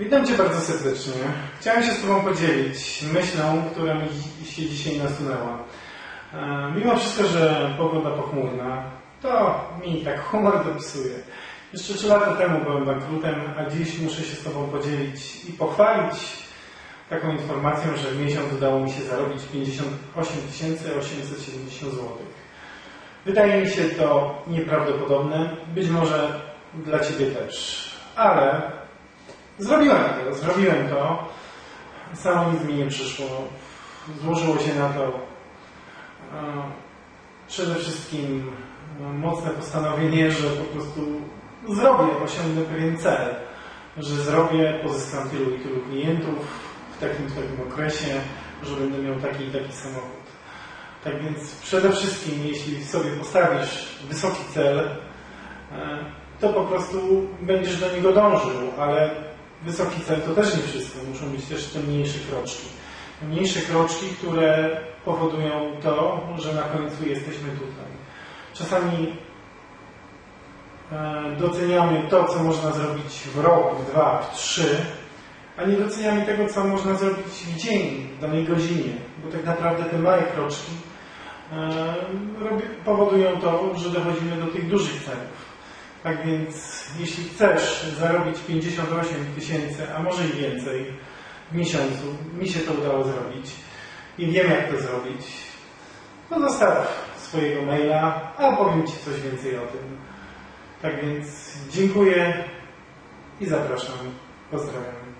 Witam Cię bardzo serdecznie. Chciałem się z Tobą podzielić myślą, która mi się dzisiaj nasunęła. E, Mimo wszystko, że pogoda pochmurna, to mi tak humor dopisuje. Jeszcze trzy lata temu byłem bankrutem, a dziś muszę się z Tobą podzielić i pochwalić taką informacją, że w miesiąc udało mi się zarobić 58 870 zł. Wydaje mi się to nieprawdopodobne, być może dla Ciebie też, ale Zrobiłem to, zrobiłem to. Samo nic mi nie przyszło. Złożyło się na to e, przede wszystkim e, mocne postanowienie, że po prostu zrobię, osiągnę pewien cel, że zrobię, pozyskam tylu i tylu klientów w takim w takim okresie, że będę miał taki i taki samochód. Tak więc przede wszystkim, jeśli sobie postawisz wysoki cel, e, to po prostu będziesz do niego dążył, ale wysoki cel to też nie wszystko, muszą być też te mniejsze kroczki. Mniejsze kroczki, które powodują to, że na końcu jesteśmy tutaj. Czasami e, doceniamy to, co można zrobić w rok, w dwa, w trzy, a nie doceniamy tego, co można zrobić w dzień, w danej godzinie, bo tak naprawdę te małe kroczki e, powodują to, że dochodzimy do tych dużych celów. Tak więc, jeśli chcesz zarobić 58 tysięcy, a może i więcej w miesiącu, mi się to udało zrobić i wiem jak to zrobić, to zostaw swojego maila, a powiem Ci coś więcej o tym. Tak więc dziękuję i zapraszam. Pozdrawiam.